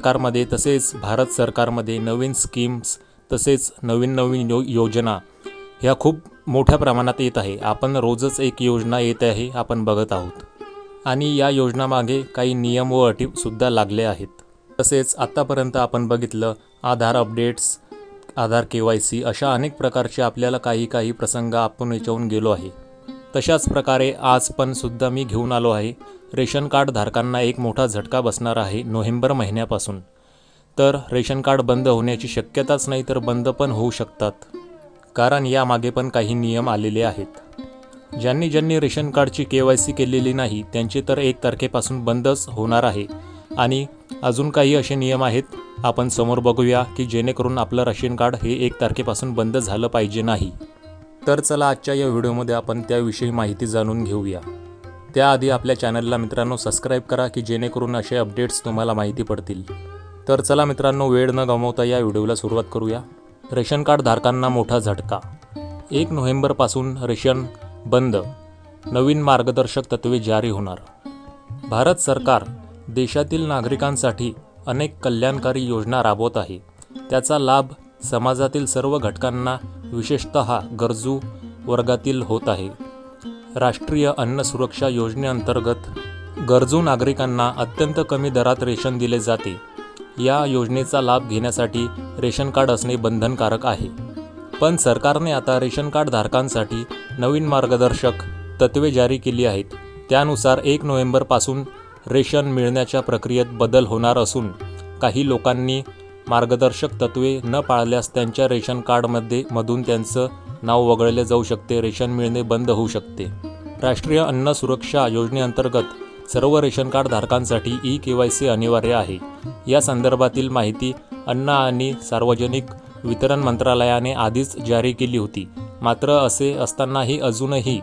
सरकारमध्ये तसेच भारत सरकारमध्ये नवीन स्कीम्स तसेच नवीन नवीन यो योजना ह्या खूप मोठ्या प्रमाणात येत आहे. आपण रोजच एक योजना येत आहे आपण बघत आहोत. आणि या योजनामागे काही नियम व अटीसुद्धा लागले आहेत. तसेच आत्तापर्यंत आपण बघितलं Aadhaar updates Aadhaar K Y C अशा अनेक प्रकारचे आपल्याला काही काही प्रसंग आपण याच्यावून गेलो आहे. तशाच प्रकारे आज पण सुद्धा मी घेऊन आलो आहे. रेशन कार्ड धारकांना एक मोठा झटका बसणार आहे नोव्हेंबर महिन्यापासून. तर रेशन कार्ड बंद होण्याची शक्यताच नाही तर बंद पण होऊ शकतात. कारण यामागे पण काही नियम आलेले आहेत. ज्यांनी ज्यांनी रेशन कार्डची के वाय सी केलेली नाही त्यांचे तर एक तारखेपासून बंदच होणार आहे. आणि अजून काही असे नियम आहेत आपण समोर बघूया की जेणेकरून आपलं रेशन कार्ड हे एक तारखेपासून बंद झालं पाहिजे नाही. तर चला आजच्या या व्हिडिओमध्ये आपण त्याविषयी माहिती जाणून घेऊया. त्याआधी आपल्या चॅनलला मित्रांनो सबस्क्राईब करा की जेणेकरून असे अपडेट्स तुम्हाला माहिती पडतील. तर चला मित्रांनो वेळ न गमावता या व्हिडिओला सुरुवात करूया. रेशन कार्ड धारकांना मोठा झटका. एक नोव्हेंबरपासून रेशन बंद. नवीन मार्गदर्शक तत्त्वे जारी होणार. भारत सरकार देशातील नागरिकांसाठी अनेक कल्याणकारी योजना राबवत आहे. त्याचा लाभ समाजातील सर्व घटकांना विशेषत गरजू वर्गातील होत आहे. राष्ट्रीय अन्न सुरक्षा योजनेअंतर्गत गरजू नागरिकांना अत्यंत कमी दरात रेशन दिले जाते. या योजनेचा लाभ घेण्यासाठी रेशन कार्ड असणे बंधनकारक आहे. पण सरकारने आता रेशन कार्ड धारकांसाठी नवीन मार्गदर्शक तत्त्वे जारी केली आहेत. त्यानुसार एक नोव्हेंबरपासून रेशन मिळण्याच्या प्रक्रियेत बदल होणार असून काही लोकांनी मार्गदर्शक तत्त्वे न पाळल्यास त्यांच्या रेशन कार्डमध्ये मधून त्यांचं नाव वगळले जाऊ शकते रेशन मिळणे बंद होऊ शकते. राष्ट्रीय अन्न सुरक्षा योजनेअंतर्गत सर्व रेशन कार्ड धारकांसाठी ई के वाय सी अनिवार्य आहे. या संदर्भातील माहिती अन्न आणि सार्वजनिक वितरण मंत्रालयाने आधीच जारी केली होती. मात्र असे असतानाही अजूनही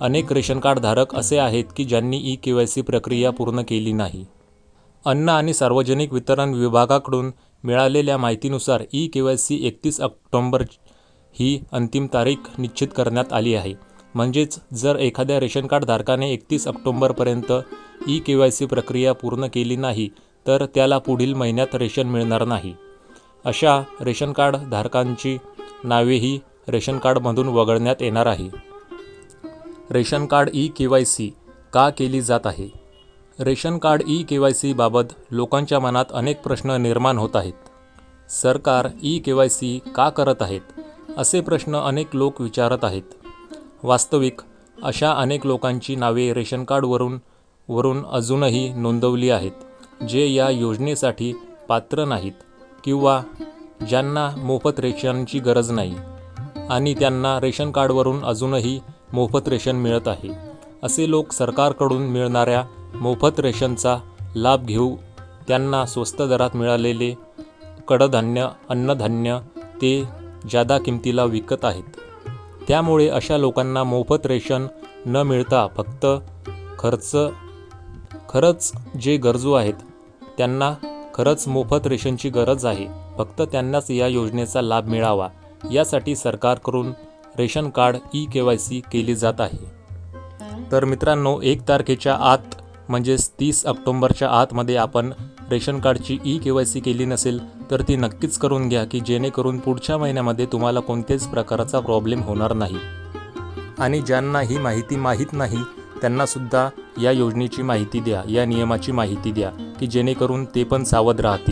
अनेक रेशन कार्ड धारक असे आहेत की ज्यांनी ई के वाय सी प्रक्रिया पूर्ण केली नाही. अन्न आणि सार्वजनिक वितरण विभागाकडून मिळालेल्या माहितीनुसार ई के वाय सी एकतीस ऑक्टोंबर ही अंतिम तारीख निश्चित करण्यात आली आहे. म्हणजेच जर एखाद्या रेशन कार्ड धारकाने एकतीस ऑक्टोंबरपर्यंत ई के वाय सी प्रक्रिया पूर्ण केली नाही तर त्याला पुढील महिन्यात रेशन मिळणार नाही. अशा रेशन कार्ड धारकांची नावेही रेशन कार्डमधून वगळण्यात येणार आहे. Ration card E K Y C का केली जात आहे? Ration card E K Y C बाबत लोकांच्या मनात अनेक प्रश्न निर्माण होत आहेत. सरकार ई के वाय सी का करत आहेत असे प्रश्न अनेक लोक विचारत आहेत. वास्तविक अशा अनेक लोकांची नावे रेशन कार्डवरून वरून अजूनही नोंदवली आहेत जे या योजनेसाठी पात्र नाहीत किंवा ज्यांना मोफत रेशनची गरज नाही आणि त्यांना रेशन कार्डवरून अजूनही मोफत रेशन मिळत आहे असे लोक सरकारकडून मिळणाऱ्या मोफत रेशनचा लाभ घेऊ त्यांना स्वस्त दरात मिळालेले कडधान्य अन्नधान्य ते जादा किमतीला विकत आहेत. त्यामुळे अशा लोकांना मोफत रेशन न मिळता फक्त खर्च खरंच जे गरजू आहेत त्यांना खरंच मोफत रेशनची गरज आहे. फक्त त्यांनाच या योजनेचा लाभ मिळावा. यासाठी सरकारकडून ration card E K Y C केली जात आहे. तर मित्रांनो एक तारखेच्या आत म्हणजेच तीस ऑक्टोंबरच्या आतमध्ये आपण रेशन कार्डची ई के वाय सी केली नसेल तर ती नक्कीच करून घ्या की जेणेकरून पुढच्या महिन्यामध्ये तुम्हाला कोणत्याच प्रकारचा प्रॉब्लेम होणार नाही. आणि ज्यांना ही माहिती माहीत नाही त्यांनासुद्धा या योजनेची माहिती द्या या नियमाची माहिती द्या की जेणेकरून ते पण सावध राहतील.